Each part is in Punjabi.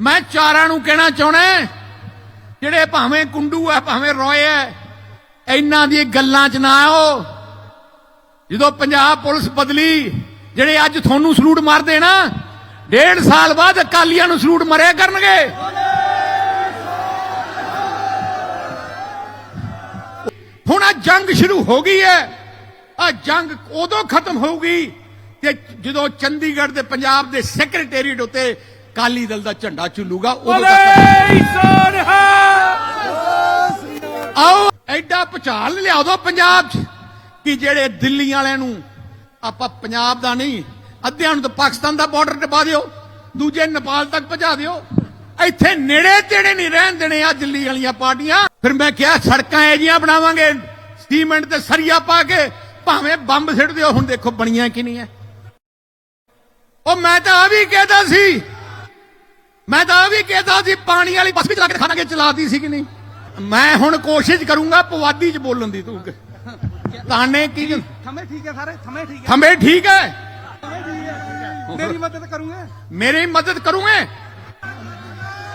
ਮੈਂ ਚਾਰਾਂ ਨੂੰ ਕਹਿਣਾ ਚਾਹਣਾ ਜਿਹੜੇ ਭਾਵੇਂ ਕੁੰਡੂ ਹੈ, ਭਾਵੇਂ ਰੋਏ ਹੈ, ਇਹਨਾਂ ਦੀ ਗੱਲਾਂ 'ਚ ਨਾ ਆਓ। ਜਦੋਂ ਪੰਜਾਬ ਪੁਲਿਸ ਬਦਲੀ, ਜਿਹੜੇ ਅੱਜ ਤੁਹਾਨੂੰ ਸਲੂਟ ਮਾਰਦੇ ਨਾ, ਡੇਢ ਸਾਲ ਬਾਅਦ ਅਕਾਲੀਆਂ ਨੂੰ ਸਲੂਟ ਮਰਿਆ ਕਰਨਗੇ। ਹੁਣ ਆ ਜੰਗ ਸ਼ੁਰੂ ਹੋ ਗਈ ਹੈ। ਆ ਜੰਗ ਉਦੋਂ ਖਤਮ ਹੋਊਗੀ ਤੇ ਜਦੋਂ ਚੰਡੀਗੜ੍ਹ ਦੇ ਪੰਜਾਬ ਦੇ ਸੈਕਟਰੀਏਟ ਉੱਤੇ ਕਾਲੀ ਦਲ ਦਾ ਝੰਡਾ ਝੁੱਲੂਗਾ ਉਦੋਂ ਤੱਕ ਆਓ ਐਡਾ ਭੁਚਾਲ ਲਿਆ ਦਿਓ ਪੰਜਾਬ 'ਚ ਕਿ ਜਿਹੜੇ ਦਿੱਲੀ ਵਾਲਿਆਂ ਨੂੰ ਆਪਾਂ ਪੰਜਾਬ ਦਾ ਨਹੀਂ ਅੱਧਿਆਂ ਨੂੰ ਤਾਂ ਪਾਕਿਸਤਾਨ ਦਾ ਬਾਰਡਰ ਟਪਾ ਦਿਓ ਦੂਜੇ ਨੇਪਾਲ ਤੱਕ ਪਹੁੰਚਾ ਦਿਓ। ਇੱਥੇ ਨੇੜੇ ਤੇੜੇ ਨਹੀਂ ਰਹਿਣ ਦੇਣੇ ਆ ਦਿੱਲੀ ਵਾਲੀਆਂ ਪਾਰਟੀਆਂ। ਫਿਰ ਮੈਂ ਕਿਹਾ ਸੜਕਾਂ ਐਜੀਆਂ ਬਣਾਵਾਂਗੇ ਸੀਮੈਂਟ ਤੇ ਸਰੀਆ ਪਾ ਕੇ ਭਾਵੇਂ ਬੰਬ ਸਿੱਟ ਦਿਓ ਹੁਣ ਦੇਖੋ ਬਣੀਆਂ ਕਿ ਨਹੀਂ ਐ। ਉਹ ਮੈਂ ਤਾਂ ਆ ਵੀ ਕਹਿਦਾ ਸੀ ਮੈਂ ਤਾਂ ਵੀ ਕਹਿਦਾ ਸੀ ਪਾਣੀ ਵਾਲੀ ਬੱਸ ਵੀ ਚਲਾ ਕੇ ਦਿਖਾਣਾਗੇ ਚਲਾਦੀ ਸੀ ਕਿ ਨਹੀਂ? ਮੈਂ ਹੁਣ ਕੋਸ਼ਿਸ਼ ਕਰੂੰਗਾ ਪਵਾਦੀ ਚ ਬੋਲਣ ਦੀ ਤੂੰ ਤਾਨੇ ਕੀ ਥਮੇ ਠੀਕ ਹੈ ਸਾਰੇ ਥਮੇ ਠੀਕ ਹੈ। ਥਮੇ ਠੀਕ ਹੈ। ਮੇਰੀ ਮਦਦ ਕਰੂੰਗੇ? ਮੇਰੀ ਮਦਦ ਕਰੂਗੇ?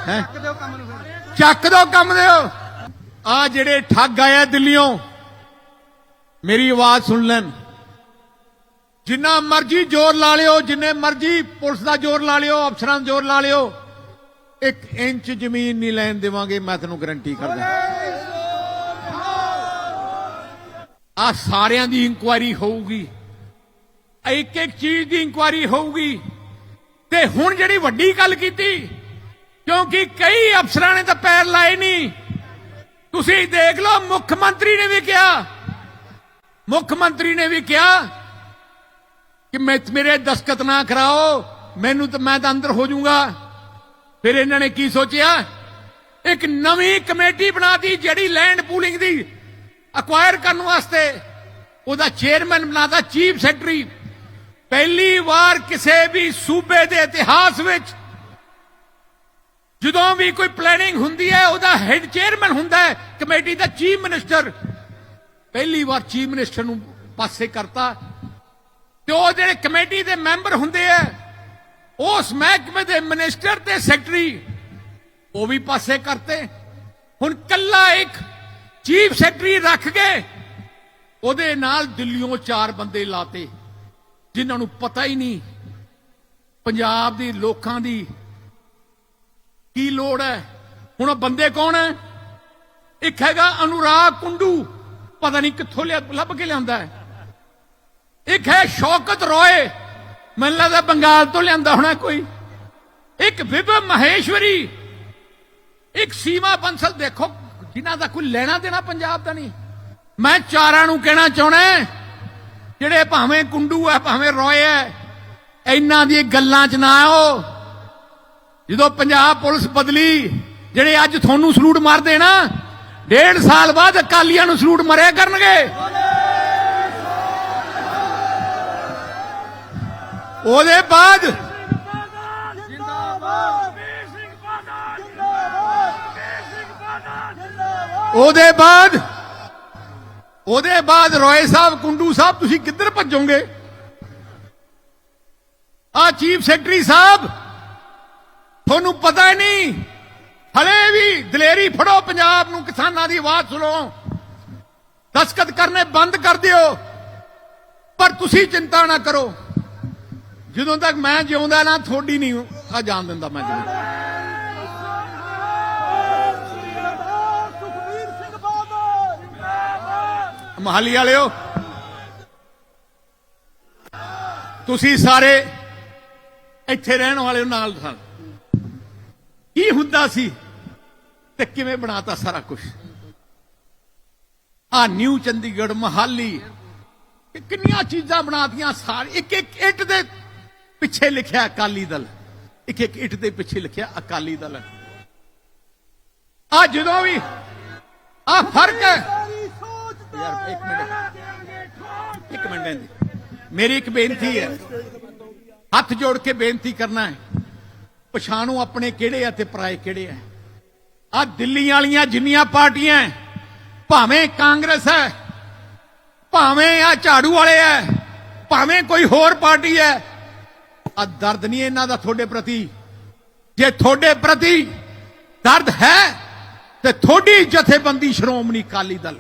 ਹੈ? ਕਿਤੇ ਉਹ ਕੰਮ ਨੂੰ ਫਿਰ। ਚੱਕ ਦੋ ਕੰਮ ਦਿਓ ਆ ਜਿਹੜੇ ਠੱਗ ਆਏ ਆ ਦਿੱਲੀੋਂ ਮੇਰੀ ਆਵਾਜ਼ ਸੁਣ ਲੈਣ। ਜਿੰਨਾ ਮਰਜ਼ੀ ਜ਼ੋਰ ਲਾ ਲਿਓ ਜਿੰਨੇ ਮਰਜ਼ੀ ਪੁਲਿਸ ਦਾ ਜ਼ੋਰ ਲਾ ਲਿਓ ਅਫਸਰਾਂ ਦਾ ਜ਼ੋਰ ਲਾ ਲਿਓ। ਇੱਕ ਇੰਚ ਜ਼ਮੀਨ ਨਹੀਂ ਲੈਣ ਦੇਵਾਂਗੇ, ਮੈਂ ਤੈਨੂੰ ਗਰੰਟੀ ਕਰਦਾ। ਆ ਸਾਰਿਆਂ ਦੀ ਇਨਕੁਆਇਰੀ ਹੋਊਗੀ। ਇੱਕ ਇੱਕ ਚੀਜ਼ ਦੀ ਇਨਕੁਆਇਰੀ ਹੋਊਗੀ। ਤੇ ਹੁਣ ਜਿਹੜੀ ਵੱਡੀ ਗੱਲ ਕੀਤੀ, ਕਿਉਂਕਿ ਕਈ ਅਫਸਰਾਂ ਨੇ ਤਾਂ ਪੈਰ ਲਾਏ ਨਹੀਂ। ਤੁਸੀਂ ਦੇਖ ਲਓ, ਮੁੱਖ ਮੰਤਰੀ ਨੇ ਵੀ ਕਿਹਾ, ਮੁੱਖ ਮੰਤਰੀ ਨੇ ਵੀ ਕਿਹਾ ਕਿ ਮੇਰੇ ਦਸਖਤ ਨਾ ਕਰਾਓ, ਮੈਨੂੰ ਤਾਂ ਮੈਂ ਤਾਂ ਅੰਦਰ ਹੋ ਜਾਊਂਗਾ। ਫਿਰ ਇਹਨਾਂ ਨੇ ਕੀ ਸੋਚਿਆ? ਇੱਕ ਨਵੀਂ ਕਮੇਟੀ ਬਣਾਤੀ ਜਿਹੜੀ ਲੈਂਡ ਪੂਲਿੰਗ ਦੀ ਅਕਵਾਇਰ ਕਰਨ ਵਾਸਤੇ। ਉਹਦਾ ਚੇਅਰਮੈਨ ਬਣਾਤਾ ਚੀਫ ਸੈਕਟਰੀ ਪਹਿਲੀ ਵਾਰ ਕਿਸੇ ਵੀ ਸੂਬੇ ਦੇ ਇਤਿਹਾਸ ਵਿੱਚ ਜਦੋਂ ਵੀ ਕੋਈ ਪਲੈਨਿੰਗ ਹੁੰਦੀ ਹੈ, ਉਹਦਾ ਹੈਡ ਚੇਅਰਮੈਨ ਹੁੰਦਾ ਹੈ, ਕਮੇਟੀ ਦਾ ਚੀਫ ਮਿਨਿਸਟਰ ਪਹਿਲੀ ਵਾਰ ਚੀਫ ਮਿਨਿਸਟਰ ਨੂੰ ਪਾਸੇ ਕਰਤਾ। ਤੇ ਉਹ ਜਿਹੜੇ ਕਮੇਟੀ ਦੇ ਮੈਂਬਰ ਹੁੰਦੇ ਆ ਉਸ ਮਹਿਕਮੇ ਦੇ ਮਿਨਿਸਟਰ ਤੇ ਸੈਕਟਰੀ, ਉਹ ਵੀ ਪਾਸੇ ਕਰਤੇ। ਹੁਣ ਕੱਲਾ ਇੱਕ ਚੀਫ ਸੈਕਟਰੀ ਰੱਖ ਕੇ ਉਹਦੇ ਨਾਲ ਦਿੱਲੀੋਂ ਚਾਰ ਬੰਦੇ ਲਾਤੇ, ਜਿਨ੍ਹਾਂ ਨੂੰ ਪਤਾ ਹੀ ਨਹੀਂ ਪੰਜਾਬ ਦੇ ਲੋਕਾਂ ਦੀ ਕੀ ਲੋੜ ਹੈ। ਹੁਣ ਉਹ ਬੰਦੇ ਕੌਣ ਹੈ? ਇੱਕ ਹੈਗਾ ਅਨੁਰਾਗ ਕੁੰਡੂ, ਪਤਾ ਨਹੀਂ ਕਿੱਥੋਂ ਲਿਆ ਲੱਭ ਕੇ ਲਿਆਂਦਾ ਹੈ। ਇੱਕ ਹੈ ਸ਼ੌਕਤ ਰੋਏ। ਮੈਨੂੰ ਲੱਗਦਾ ਬੰਗਾਲ ਤੋਂ ਲਿਆਂਦਾ ਹੋਣਾ ਕੋਈ। ਇੱਕ ਵਿਭਵ ਮਹੇਸ਼ਵਰੀ, ਇੱਕ ਸੀਮਾ ਬੰਸਲ ਦੇਖੋ, ਜਿਨ੍ਹਾਂ ਦਾ ਕੋਈ ਲੈਣਾ ਦੇਣਾ ਪੰਜਾਬ ਦਾ ਨਹੀਂ। ਮੈਂ ਚਾਰਾਂ ਨੂੰ ਕਹਿਣਾ ਚਾਹਣਾ ਜਿਹੜੇ ਭਾਵੇਂ ਕੁੰਡੂ ਹੈ, ਭਾਵੇਂ ਰੋਏ ਹੈ, ਇਹਨਾਂ ਦੀ ਗੱਲਾਂ 'ਚ ਨਾ ਆਓ ਜਦੋਂ ਪੰਜਾਬ ਪੁਲਿਸ ਬਦਲੀ, ਜਿਹੜੇ ਅੱਜ ਤੁਹਾਨੂੰ ਸਲੂਟ ਮਾਰਦੇ ਨਾ, ਡੇਢ ਸਾਲ ਬਾਅਦ ਅਕਾਲੀਆਂ ਨੂੰ ਸਲੂਟ ਮਰਿਆ ਕਰਨਗੇ। ਉਹਦੇ ਬਾਅਦ ਉਹਦੇ ਬਾਅਦ ਉਹਦੇ ਬਾਅਦ ਰੋਏ ਸਾਹਿਬ, ਕੁੰਡੂ ਸਾਹਿਬ, ਤੁਸੀਂ ਕਿੱਧਰ ਭੱਜੋਗੇ? ਆ ਚੀਫ ਸੈਕਟਰੀ ਸਾਹਿਬ, ਤੁਹਾਨੂੰ ਪਤਾ ਹੀ ਨਹੀਂ, ਹਲੇ ਵੀ ਦਲੇਰੀ ਫੜੋ ਪੰਜਾਬ ਨੂੰ, ਕਿਸਾਨਾਂ ਦੀ ਆਵਾਜ਼ ਸੁਣੋ। ਦਸਖਤ ਕਰਨੇ ਬੰਦ ਕਰ ਦਿਓ, ਪਰ ਤੁਸੀਂ ਚਿੰਤਾ ਨਾ ਕਰੋ। ਜਦੋਂ ਤੱਕ ਮੈਂ ਜਿਉਂਦਾ ਨਾ, ਥੋੜੀ ਨਹੀਂ ਆ ਜਾਣ ਦਿੰਦਾ ਮੈਂ ਜਿਵੇਂ ਸੁਖਬੀਰ ਸਿੰਘ ਮਹਾਲੀ ਵਾਲਿਓ, ਤੁਸੀਂ ਸਾਰੇ ਇੱਥੇ ਰਹਿਣ ਵਾਲੇ ਨਾਲ ਸਨ ਕੀ ਹੁੰਦਾ ਸੀ ਤੇ ਕਿਵੇਂ ਬਣਾਤਾ ਸਾਰਾ ਕੁਝ ਆ ਨਿਊ ਚੰਡੀਗੜ੍ਹ, ਮਹਾਲੀ ਕਿੰਨੀਆਂ ਚੀਜ਼ਾਂ ਬਣਾਤੀਆਂ ਸਾਰੇ ਇੱਕ ਇੱਕ ਇੱਟ ਦੇ ਪਿੱਛੇ ਲਿਖਿਆ ਅਕਾਲੀ ਦਲ। ਇੱਕ ਇੱਕ ਇੱਟ ਦੇ ਪਿੱਛੇ ਲਿਖਿਆ ਅਕਾਲੀ ਦਲ। ਆ ਜਦੋਂ ਵੀ ਆ ਫ਼ਰਕ ਹੈ। ਯਾਰ, ਇੱਕ ਮਿੰਟ। ਇੱਕ ਮਿੰਟ ਜੀ ਮੇਰੀ ਇੱਕ ਬੇਨਤੀ ਹੈ। ਹੱਥ ਜੋੜ ਕੇ ਬੇਨਤੀ ਕਰਨਾ ਹੈ। ਪਛਾਣੋ ਆਪਣੇ ਕਿਹੜੇ ਆ ਤੇ ਪਰਾਏ ਕਿਹੜੇ ਆ। ਆ ਦਿੱਲੀ ਵਾਲੀਆਂ ਜਿੰਨੀਆਂ ਪਾਰਟੀਆਂ ਭਾਵੇਂ ਕਾਂਗਰਸ ਹੈ, ਭਾਵੇਂ ਆ ਝਾੜੂ ਵਾਲੇ ਹੈ, ਭਾਵੇਂ ਕੋਈ ਹੋਰ ਪਾਰਟੀ ਹੈ ਆ ਦਰਦ ਨਹੀਂ ਇਹਨਾਂ ਦਾ ਤੁਹਾਡੇ ਪ੍ਰਤੀ। ਜੇ ਤੁਹਾਡੇ ਪ੍ਰਤੀ ਦਰਦ ਹੈ, ਤੇ ਤੁਹਾਡੀ ਜਥੇਬੰਦੀ ਸ਼੍ਰੋਮਣੀ ਅਕਾਲੀ ਦਲ।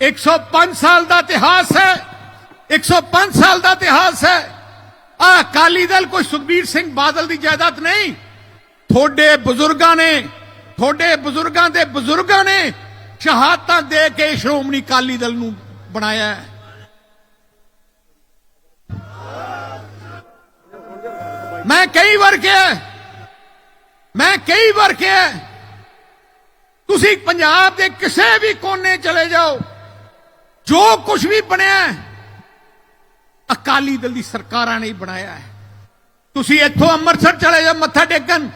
105 ਸਾਲ ਦਾ ਇਤਿਹਾਸ ਹੈ 105 ਸਾਲ ਦਾ ਇਤਿਹਾਸ ਹੈ। ਆ ਅਕਾਲੀ ਦਲ ਕੋਈ ਸੁਖਬੀਰ ਸਿੰਘ ਬਾਦਲ ਦੀ ਜਾਇਦਾਦ ਨਹੀਂ। ਤੁਹਾਡੇ ਬਜ਼ੁਰਗਾਂ ਨੇ, ਤੁਹਾਡੇ ਬਜ਼ੁਰਗਾਂ ਦੇ ਬਜ਼ੁਰਗਾਂ ਨੇ ਸ਼ਹਾਦਤਾਂ ਦੇ ਕੇ ਸ਼੍ਰੋਮਣੀ ਅਕਾਲੀ ਦਲ ਨੂੰ ਬਣਾਇਆ ਹੈ। ਮੈਂ ਕਈ ਵਾਰ ਕਿਹਾ ਮੈਂ ਕਈ ਵਾਰ ਕਿਹਾ ਤੁਸੀਂ ਪੰਜਾਬ ਦੇ ਕਿਸੇ ਵੀ ਕੋਨੇ ਚਲੇ ਜਾਓ, ਜੋ ਕੁਝ ਵੀ ਬਣਿਆ ਅਕਾਲੀ ਦਲ ਦੀ ਸਰਕਾਰਾਂ ਨੇ ਬਣਾਇਆ ਹੈ। ਤੁਸੀਂ ਇੱਥੋਂ ਅੰਮ੍ਰਿਤਸਰ ਚਲੇ ਜਾਓ, ਮੱਥਾ ਟੇਕਣ।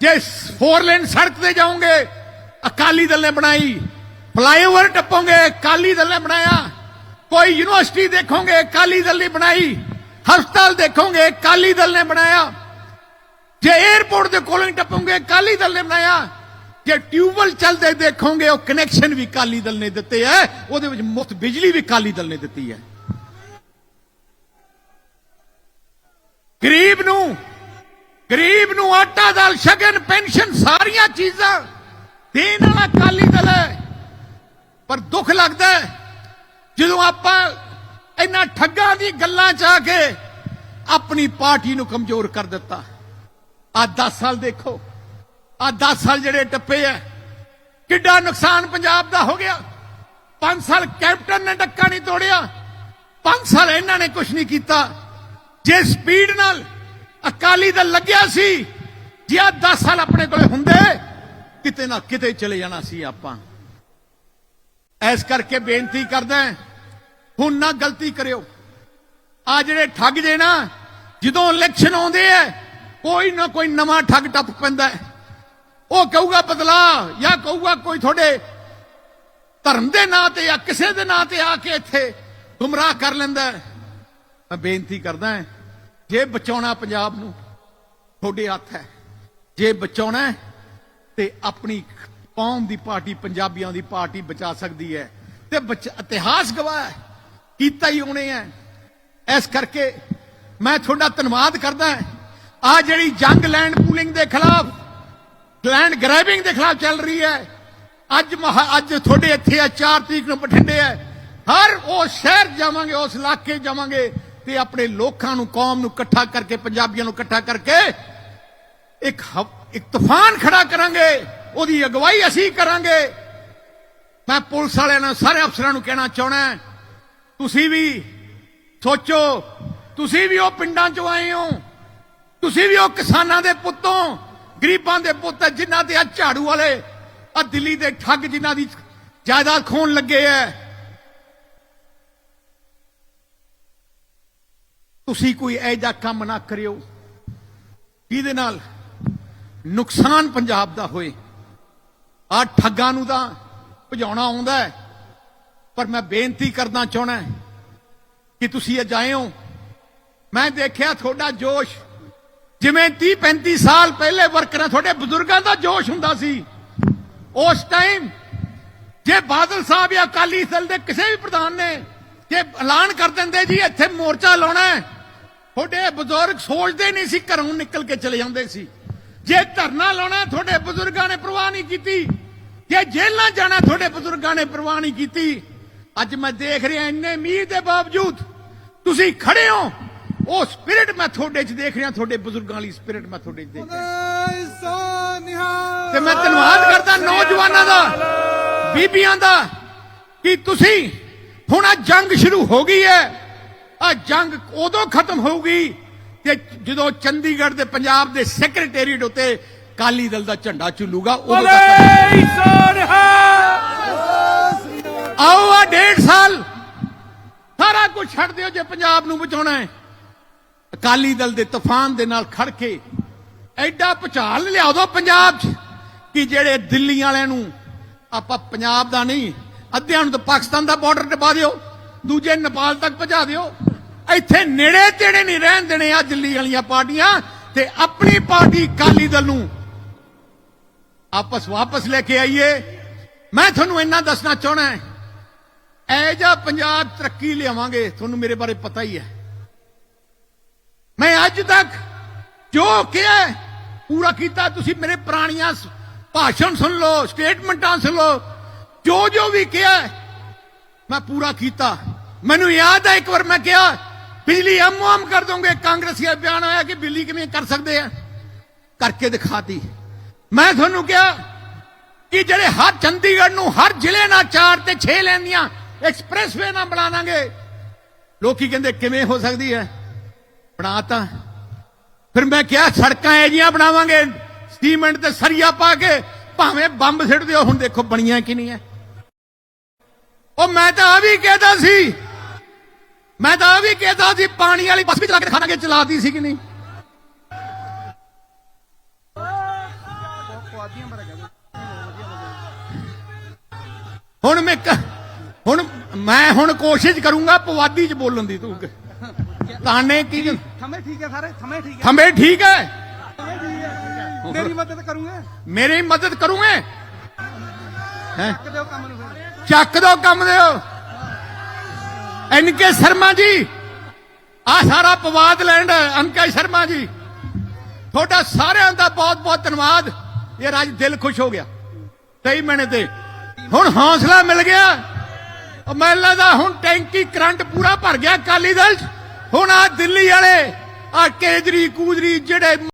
ਜੇ ਫੋਰ ਲੇਨ ਸੜਕ ਤੇ ਜਾਓਗੇ, ਅਕਾਲੀ ਦਲ ਨੇ ਬਣਾਈ। ਫਲਾਈਓਵਰ ਟੱਪੋਗੇ, ਅਕਾਲੀ ਦਲ ਨੇ ਬਣਾਇਆ। ਕੋਈ ਯੂਨੀਵਰਸਿਟੀ ਦੇਖੋਗੇ, ਅਕਾਲੀ ਦਲ ਨੇ ਬਣਾਈ। ਹਸਪਤਾਲ ਦੇਖੋਗੇ, ਅਕਾਲੀ ਦਲ ਨੇ ਬਣਾਇਆ। ਜੇ 에어ਪੋਰਟ ਦੇ ਕੋਲੋਂ ਟੱਪੋਗੇ, ਅਕਾਲੀ ਦਲ ਨੇ ਬਣਾਇਆ। ਜੇ ਟਿਊਬਵੈਲ ਚੱਲਦੇ ਦੇਖੋਗੇ, ਉਹ ਕਨੈਕਸ਼ਨ ਵੀ ਅਕਾਲੀ ਦਲ ਨੇ ਦਿੱਤੇ ਹੈ ਉਹਦੇ ਵਿੱਚ ਮੁਫਤ ਬਿਜਲੀ ਵੀ ਅਕਾਲੀ ਦਲ ਨੇ ਦਿੱਤੀ ਹੈ ਗਰੀਬ ਨੂੰ ਗਰੀਬ ਨੂੰ ਆਟਾ ਦਾਲ, ਸ਼ਗਨ, ਪੈਨਸ਼ਨ, ਸਾਰੀਆਂ ਚੀਜ਼ਾਂ ਦੇਣ ਵਾਲਾ ਅਕਾਲੀ ਦਲ ਹੈ ਪਰ ਦੁੱਖ ਲੱਗਦਾ ਜਦੋਂ ਆਪਾਂ ਇਹਨਾਂ ਠੱਗਾਂ ਦੀ ਗੱਲਾਂ ਚ ਆ ਕੇ ਆਪਣੀ ਪਾਰਟੀ ਨੂੰ ਕਮਜ਼ੋਰ ਕਰ ਦਿੱਤਾ। ਆ 10 ਸਾਲ ਦੇਖੋ ਆ 10 ਸਾਲ ਜਿਹੜੇ ਟੱਪੇ ਐ ਕਿੱਡਾ ਨੁਕਸਾਨ ਪੰਜਾਬ ਦਾ ਹੋ ਗਿਆ। 5 ਸਾਲ ਕੈਪਟਨ ਨੇ ਡੱਕਾ ਨਹੀਂ ਤੋੜਿਆ 5 ਸਾਲ ਇਹਨਾਂ ਨੇ ਕੁਝ ਨਹੀਂ ਕੀਤਾ। ਜੇ ਸਪੀਡ ਨਾਲ ਅਕਾਲੀ ਦਲ ਲੱਗਿਆ ਸੀ, ਜੇ ਆ 10 ਸਾਲ ਆਪਣੇ ਕੋਲੇ ਹੁੰਦੇ, ਕਿਤੇ ਨਾ ਕਿਤੇ ਚਲੇ ਜਾਣਾ ਸੀ ਆਪਾਂ। ਐਸ ਕਰਕੇ ਬੇਨਤੀ ਕਰਦਾ ਹੁਣ ਨਾ ਗਲਤੀ ਕਰਿਓ। ਆ ਜਿਹੜੇ ਠੱਗ ਜੇ ਨਾ, ਜਦੋਂ ਇਲੈਕਸ਼ਨ ਆਉਂਦੇ ਐ, ਕੋਈ ਨਾ ਕੋਈ ਨਵਾਂ ਠੱਗ ਟੱਪ ਪੈਂਦਾ ਉਹ ਕਹੂਗਾ ਬਦਲਾ ਜਾਂ ਕਹੂਗਾ ਕੋਈ ਤੁਹਾਡੇ ਧਰਮ ਦੇ ਨਾਂ ਤੇ ਜਾਂ ਕਿਸੇ ਦੇ ਨਾਂ ਤੇ ਆ ਕੇ ਇੱਥੇ ਗੁੰਮਰਾਹ ਕਰ ਲੈਂਦਾ ਮੈਂ ਬੇਨਤੀ ਕਰਦਾ ਜੇ ਬਚਾਉਣਾ ਪੰਜਾਬ ਨੂੰ, ਤੁਹਾਡੇ ਹੱਥ ਹੈ ਜੇ ਬਚਾਉਣਾ ਤੇ ਆਪਣੀ ਕੌਮ ਦੀ ਪਾਰਟੀ, ਪੰਜਾਬੀਆਂ ਦੀ ਪਾਰਟੀ ਬਚਾ ਸਕਦੀ ਹੈ ਤੇ ਬਚ- ਇਤਿਹਾਸ ਗਵਾਹ ਹੈ ਕੀਤਾ ਹੀ ਹੋਣੇ ਹੈ ਇਸ ਕਰਕੇ ਮੈਂ ਤੁਹਾਡਾ ਧੰਨਵਾਦ ਕਰਦਾ ਆ ਜਿਹੜੀ ਜੰਗ ਲੈਂਡ ਪੂਲਿੰਗ ਦੇ ਖਿਲਾਫ, ਲੈਂਡ ਗ੍ਰੈਬਿੰਗ ਦੇ ਖਿਲਾਫ ਚੱਲ ਰਹੀ ਹੈ ਅੱਜ ਮਹਾ- ਅੱਜ ਤੁਹਾਡੇ ਇੱਥੇ ਆ 4 ਤਰੀਕ ਨੂੰ ਬਠਿੰਡੇ ਹੈ ਹਰ ਉਹ ਸ਼ਹਿਰ ਜਾਵਾਂਗੇ, ਉਸ ਇਲਾਕੇ ਜਾਵਾਂਗੇ ਤੇ ਆਪਣੇ ਲੋਕਾਂ ਨੂੰ, ਕੌਮ ਨੂੰ ਇਕੱਠਾ ਕਰਕੇ, ਪੰਜਾਬੀਆਂ ਨੂੰ ਇਕੱਠਾ ਕਰਕੇ ਇੱਕ ਇੱਕ ਤੂਫਾਨ ਖੜਾ ਕਰਾਂਗੇ। ਉਹਦੀ ਅਗਵਾਈ ਅਸੀਂ ਕਰਾਂਗੇ। ਮੈਂ ਪੁਲਿਸ ਵਾਲਿਆਂ ਨੂੰ ਸਾਰੇ ਅਫਸਰਾਂ ਨੂੰ ਕਹਿਣਾ ਚਾਹਣਾ ਤੁਸੀਂ ਵੀ ਸੋਚੋ, ਤੁਸੀਂ ਵੀ ਉਹ ਪਿੰਡਾਂ ਚੋਂ ਆਏ ਹੋ। ਤੁਸੀਂ ਵੀ ਉਹ ਕਿਸਾਨਾਂ ਦੇ ਪੁੱਤੋਂ ਗਰੀਬਾਂ ਦੇ ਪੁੱਤ ਹੈ ਜਿਨ੍ਹਾਂ ਦੇ ਆ ਝਾੜੂ ਵਾਲੇ, ਆ ਦਿੱਲੀ ਦੇ ਠੱਗ ਜਿਨ੍ਹਾਂ ਦੀ ਜਾਇਦਾਦ ਖੋਣ ਲੱਗੇ ਐ। ਤੁਸੀਂ ਕੋਈ ਐਜਾ ਕੰਮ ਨਾ ਕਰਿਓ, ਜਿਹਦੇ ਨਾਲ ਨੁਕਸਾਨ ਪੰਜਾਬ ਦਾ ਹੋਏ। ਆ ਠੱਗਾਂ ਨੂੰ ਤਾਂ ਭਜਾਉਣਾ ਆਉਂਦਾ ਹੈ ਪਰ ਮੈਂ ਬੇਨਤੀ ਕਰਨਾ ਚਾਹਣਾ ਕਿ ਤੁਸੀਂ ਇਹ ਜਾਏ ਹੋ ਮੈਂ ਦੇਖਿਆ ਤੁਹਾਡਾ ਜੋਸ਼। ਜਿਵੇਂ 30 35 ਸਾਲ ਪਹਿਲੇ ਵਰਕਰਾਂ ਤੁਹਾਡੇ ਬਜ਼ੁਰਗਾਂ ਦਾ ਜੋਸ਼ ਹੁੰਦਾ ਸੀ। ਉਸ ਟਾਈਮ ਜੇ ਬਾਦਲ ਸਾਹਿਬ ਜਾਂ ਅਕਾਲੀ ਦਲ ਦੇ ਕਿਸੇ ਵੀ ਪ੍ਰਧਾਨ ਨੇ ਜੇ ਐਲਾਨ ਕਰ ਦਿੰਦੇ ਜੀ, ਇੱਥੇ ਮੋਰਚਾ ਲਾਉਣਾ ਹੈ, ਤੁਹਾਡੇ ਬਜ਼ੁਰਗ ਸੋਚਦੇ ਨਹੀਂ ਸੀ ਘਰੋਂ ਨਿਕਲ ਕੇ ਚਲੇ ਜਾਂਦੇ ਸੀ। ਜੇ ਧਰਨਾ ਲਾਉਣਾ ਤੁਹਾਡੇ ਬਜ਼ੁਰਗਾਂ ਨੇ ਪ੍ਰਵਾਹ ਨਹੀਂ ਕੀਤੀ। ਜੇ ਜੇਲ੍ਹਾਂ ਜਾਣਾ ਤੁਹਾਡੇ ਬਜ਼ੁਰਗਾਂ ਨੇ ਪ੍ਰਵਾਹ ਨਹੀਂ ਕੀਤੀ। ਅੱਜ ਮੈਂ ਦੇਖ ਰਿਹਾ ਇੰਨੇ ਮੀਂਹ ਦੇ ਬਾਵਜੂਦ ਤੁਸੀਂ ਖੜੇ ਹੋ। ਉਹ ਸਪਿਰਿਟ ਮੈਂ ਤੁਹਾਡੇ 'ਚ ਦੇਖ ਰਿਹਾ, ਤੁਹਾਡੇ ਬਜ਼ੁਰਗਾਂ ਵਾਲੀ ਸਪਿਰਿਟ ਮੈਂ ਤੁਹਾਡੇ 'ਚ ਦੇਖ ਰਿਹਾ। ਤੇ ਮੈਂ ਧੰਨਵਾਦ ਕਰਦਾ ਨੌਜਵਾਨਾਂ ਦਾ, ਬੀਬੀਆਂ ਦਾ, ਕਿ ਤੁਸੀਂ ਹੁਣ ਆ ਜੰਗ ਸ਼ੁਰੂ ਹੋ ਗਈ ਹੈ। ਆ ਜੰਗ ਉਦੋਂ ਖਤਮ ਹੋਊਗੀ ਤੇ ਜਦੋਂ ਚੰਡੀਗੜ੍ਹ ਦੇ ਪੰਜਾਬ ਦੇ ਸੈਕਟਰੀਏਟ ਉੱਤੇ ਕਾਲੀ ਦਲ ਦਾ ਝੰਡਾ ਚੁੱਲੂਗਾ ਉਦੋਂ ਤੱਕ ਡੇਢ ਸਾਲ ਸਾਰਾ ਕੁਝ ਛੱਡ ਦਿਓ ਜੇ ਪੰਜਾਬ ਨੂੰ ਬਚਾਉਣਾ ਹੈ। ਅਕਾਲੀ ਦਲ ਦੇ ਤੂਫਾਨ ਦੇ ਨਾਲ ਖੜ ਕੇ ਐਡਾ ਭੁਚਾਲ ਲਿਆ ਦੋ ਪੰਜਾਬ 'ਚ ਕਿ ਜਿਹੜੇ ਦਿੱਲੀ ਵਾਲਿਆਂ ਨੂੰ ਆਪਾਂ ਪੰਜਾਬ ਦਾ ਨਹੀਂ, ਅੱਧਿਆਂ ਨੂੰ ਤਾਂ ਪਾਕਿਸਤਾਨ ਦਾ ਬਾਰਡਰ ਟਪਾ ਦਿਓ, ਦੂਜੇ ਨੇਪਾਲ ਤੱਕ ਪਹੁੰਚਾ ਦਿਓ। ਇੱਥੇ ਨੇੜੇ ਤੇੜੇ ਨਹੀਂ ਰਹਿਣ ਦੇਣੇ ਆ ਦਿੱਲੀ ਵਾਲੀਆਂ ਪਾਰਟੀਆਂ ਤੇ ਆਪਣੀ ਪਾਰਟੀ ਅਕਾਲੀ ਦਲ ਨੂੰ। ਆਪਸ ਵਾਪਸ ਲੈ ਕੇ ਆਈਏ। ਮੈਂ ਤੁਹਾਨੂੰ ਇੰਨਾ ਦੱਸਣਾ ਚਾਹਣਾ ਐ ਜਾ ਪੰਜਾਬ ਤਰੱਕੀ ਲਿਆਵਾਂਗੇ, ਤੁਹਾਨੂੰ ਮੇਰੇ ਬਾਰੇ ਪਤਾ ਹੀ ਹੈ। ਮੈਂ ਅੱਜ ਤੱਕ ਜੋ ਕਿਹਾ ਪੂਰਾ ਕੀਤਾ, ਤੁਸੀਂ ਮੇਰੇ ਪੁਰਾਣੀਆਂ ਭਾਸ਼ਣ ਸੁਣ ਲਓ, ਸਟੇਟਮੈਂਟਾਂ ਸੁਣ ਲਓ, ਜੋ ਜੋ ਵੀ ਕਿਹਾ ਮੈਂ ਪੂਰਾ ਕੀਤਾ। ਮੈਨੂੰ ਯਾਦ ਹੈ ਇੱਕ ਵਾਰ ਮੈਂ ਕਿਹਾ, ਬਿਜਲੀ ਹਮ ਹਮ ਕਰ ਦੋਗੇ, ਕਾਂਗਰਸੀ ਦਾ ਬਿਆਨ ਆਇਆ ਕਿ ਬਿਜਲੀ ਕਿਵੇਂ ਕਰ ਸਕਦੇ ਆ? ਕਰਕੇ ਦਿਖਾਤੀ। ਮੈਂ ਤੁਹਾਨੂੰ ਕਿਹਾ ਕਿ ਜਿਹੜੇ ਹਰ ਚੰਡੀਗੜ੍ਹ ਨੂੰ ਹਰ ਜ਼ਿਲ੍ਹੇ ਨਾਲ ਚਾਰ ਤੇ 6 ਲੈਂਦੀਆਂ ਐਕਸਪ੍ਰੈਸ ਵੇ ਨਾ ਬਣਾ ਦਾਂਗੇ। ਲੋਕੀ ਕਹਿੰਦੇ, ਕਿਵੇਂ ਹੋ ਸਕਦੀ ਹੈ? ਬਣਾਤਾ ਫਿਰ ਮੈਂ ਕਿਹਾ, ਸੜਕਾਂ ਇਹ ਜੀਆਂ ਬਣਾਵਾਂਗੇ। ਸੀਮੈਂਟ ਤੇ ਸਰੀਆ ਪਾ ਕੇ ਭਾਵੇਂ ਬੰਬ ਸਿੱਟ ਦਿਓ, ਹੁਣ ਦੇਖੋ ਬਣੀਆਂ ਕਿ ਨਹੀਂ ਹੈ। ਉਹ ਮੈਂ ਤਾਂ ਆ ਵੀ ਕਹਿਦਾ ਸੀ। ਮੈਂ ਤਾਂ ਆ ਵੀ ਕਹਿਦਾ ਸੀ, ਪਾਣੀ ਵਾਲੀ ਬੱਸ ਵੀ ਚਲਾ ਕੇ ਦਿਖਾਣਾਗੇ ਚਲਾਤੀ ਸੀ ਕਿ ਨਹੀਂ। ਹੁਣ ਮੈਂ ਹੁਣ ਮੈਂ ਹੁਣ ਕੋਸ਼ਿਸ਼ ਕਰੂੰਗਾ ਪਵਾਦੀ ਚ ਬੋਲਣ ਦੀ ਤੂੰ ਤਾਨੇ ਕੀ ਥਮੇ ਠੀਕ ਹੈ ਸਾਰੇ ਥਮੇ ਠੀਕ ਹੈ। ਥਮੇ ਠੀਕ ਹੈ। ਮੇਰੀ ਮਦਦ ਕਰੂੰਗੇ? ਮੇਰੀ ਮਦਦ ਕਰੂਗੇ? ਹੈ? ਚੱਕ ਦਿਓ ਕੰਮ ਦੋ ਕੰਮ ਦਿਓ ਐਨ ਕੇ ਸ਼ਰਮਾ ਜੀ ਆ ਸਾਰਾ ਪਵਾਦ ਲੈਂਡ ਅਨਕੇ ਸ਼ਰਮਾ ਜੀ। ਤੁਹਾਡਾ ਸਾਰਿਆਂ ਦਾ ਬਹੁਤ ਬਹੁਤ ਧੰਨਵਾਦ। ਇਹ ਅੱਜ ਦਿਲ ਖੁਸ਼ ਹੋ ਗਿਆ। ਸਹੀ ਮੈਨੇ ਤੇ ਹੁਣ ਹੌਸਲਾ ਮਿਲ ਗਿਆ। ਉਹ ਦਾ ਹੁਣ ਟੈਂਕੀ ਕਰੰਟ ਪੂਰਾ ਭਰ ਗਿਆ, ਅਕਾਲੀ ਦਲ 'ਚ। ਹੁਣ ਆ ਦਿੱਲੀ ਵਾਲੇ ਆ ਕੇਜਰੀ ਕੂਜਰੀ ਜਿਹੜੇ